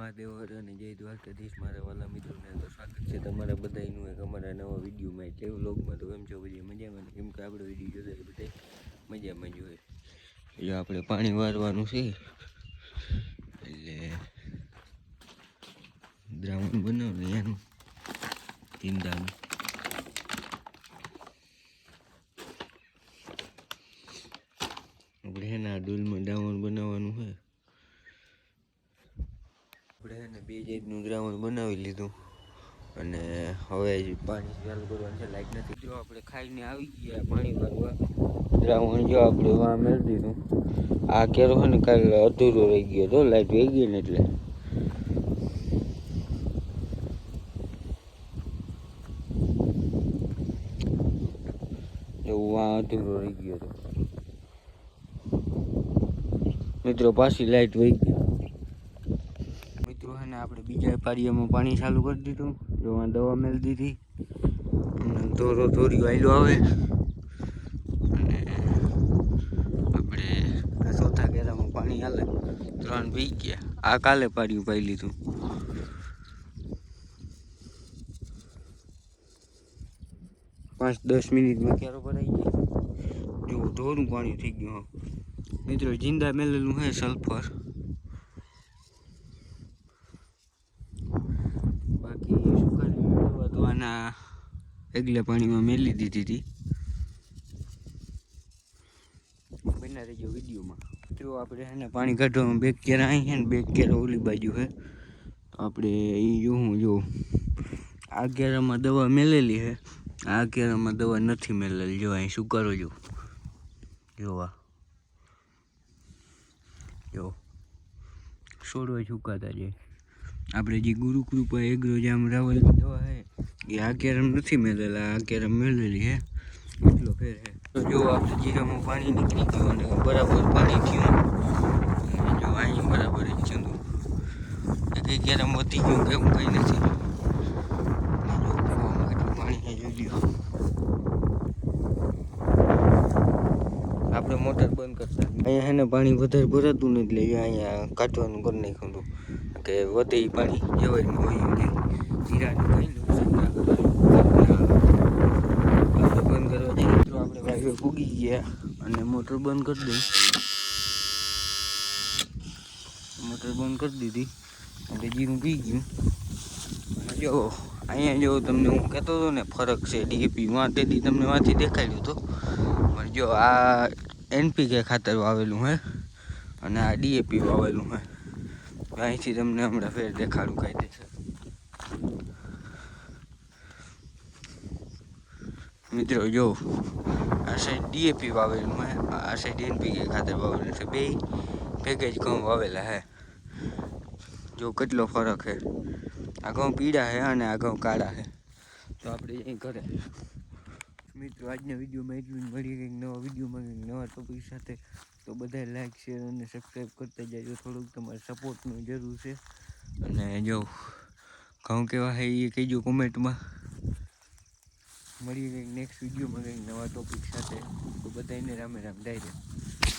મહાદેવ હર અને જય દ્વારકાધીશ. મારા વાલા મિત્રોને તો સ્વાગત છે તમારા બધાનું એક અમારા નવા વિડીયોમાં. એટલે વ્લોગમાં તો કેમ છો બધી મજામાં કેમ કે આપણો વીડિયો જોતા એ બધા મજામાં જોઈએ એટલે આપણે પાણી વારવાનું છે. એટલે દ્રાવણ બનાવવાનું એનું ઈંડાનું આપણે એના ડોલમાં દ્રાવણ બનાવવાનું છે આપણે બે જાતનું દ્રાવણ બનાવી લીધું. અને હવે પાણી ચાલુ કરવાનું છે, લાઈટ નથી. જો આપણે ખાઈને આવી ગયા પાણી ભરવા. દ્રાવણ જો આપણે વા મેળવી દીધું. આ કેરો છે ને કાલે અધૂરો રહી ગયો હતો, લાઈટ વહી ગઈ ને એટલે. વાં અધૂરો રહી ગયો હતો. મિત્રો, પાછી લાઈટ વહી ગઈ. આપણે બીજા પાડીયામાં પાણી ચાલુ કરી દીધું, જોવા દવા મેળ દીધી. અને ધોરો ધોરી વાયલો આવે. અને આપણે ચોથા ઘેરામાં પાણી હાલે. ત્રણ પી ગયા. આ કાલે પાડ્યું પાઈ લીધું. પાંચ દસ મિનિટમાં ક્યારો ભરાઈ જાય જો ધોરું પાણી થઈ ગયું મિત્રો, જિંદા મેલેલું હે સલ્ફર. તો આગલા પાણીમાં મેલી દીધી હતી બના રહેજો વિડીયોમાં. તો આપણે એને પાણી કાઢવામાં બેગ કેરા અહીં છે ને બેગ કેરા ઓલી બાજુ છે આપણે એ જોવું, જો આ કેરામાં દવા મેલેલી છે આ કેરામાં દવા નથી મેલેલી. જો અહીં સુકારો જો જોવા. જો. છોડવા સુકાતા જાય આપણે જે ગુરુ કૃપા એગ્રો જામ રાવલ દવા હે. એ આ કેરમ નથી મેળેલા આ કેરમ મેળેલી હે. એટલો ફેર હે. તો જો આપણે જીરામાં પાણી નીકળી ગયું અને બરાબર પાણી થયું. જો અહીં બરાબર થયું એ કેરમ વધી ગયું કે એવું કંઈ નથી. પાણી આપણે મોટર બંધ કરતા. અહીંયા હે ને પાણી વધારે ભરાતું નથી, એટલે અહીંયા કાઢવાનું કરી નાખ્યું હતું. કે વધે પાણી જેવાય હોય કે. જીરાનું કઈ નુકસાન ના કરે આપણે બંધ કરવા જઈએ તો આપણે વાઈફે પૂગી ગયા અને મોટર બંધ કરી દઈ મોટર બંધ કરી દીધી. એટલે જીરું પી ગયું. અને જો, અહીંયા જો તમને હું કહેતો હતો ને, ફરક છે. ડીએપી તેથી તમને વાંચી દેખાડ્યું હતું પણ જો આ એનપીકે ખાતર વાવેલું હે. અને આ ડીએપી વાવેલું હે. અહીંથી તમને હમણાં ફેર દેખાડું કાંઈ મિત્રો, જો, આ સાઈડ ડીએપી વાવેલું હે. આ સાઈડ એનપીકે ખાતર વાવેલું છે. બે પેકેજ ઘઉં વાવેલા હે. જો, કેટલો ફરક હે. આ ઘઉં પીળા હે અને આ ઘઉં કાળા હે. તો આપણે અહીં ઘરે. મિત્રો, આજના વિડીયોમાં એટલું જ. મળી કંઈક નવા વિડીયોમાં, કંઈક નવા ટોપિક સાથે. તો બધા લાઈક શેર અને સબસ્ક્રાઈબ કરતા જાજો. થોડુંક તમારે સપોર્ટની જરૂર છે. અને જો, ઘઉં કેવા હે એ કહેજો કોમેન્ટમાં મળીએ કંઈક નેક્સ્ટ વિડીયોમાં કંઈક નવા ટોપિક સાથે. તો બધાને રામે રામ, ડાયરેક્ટ.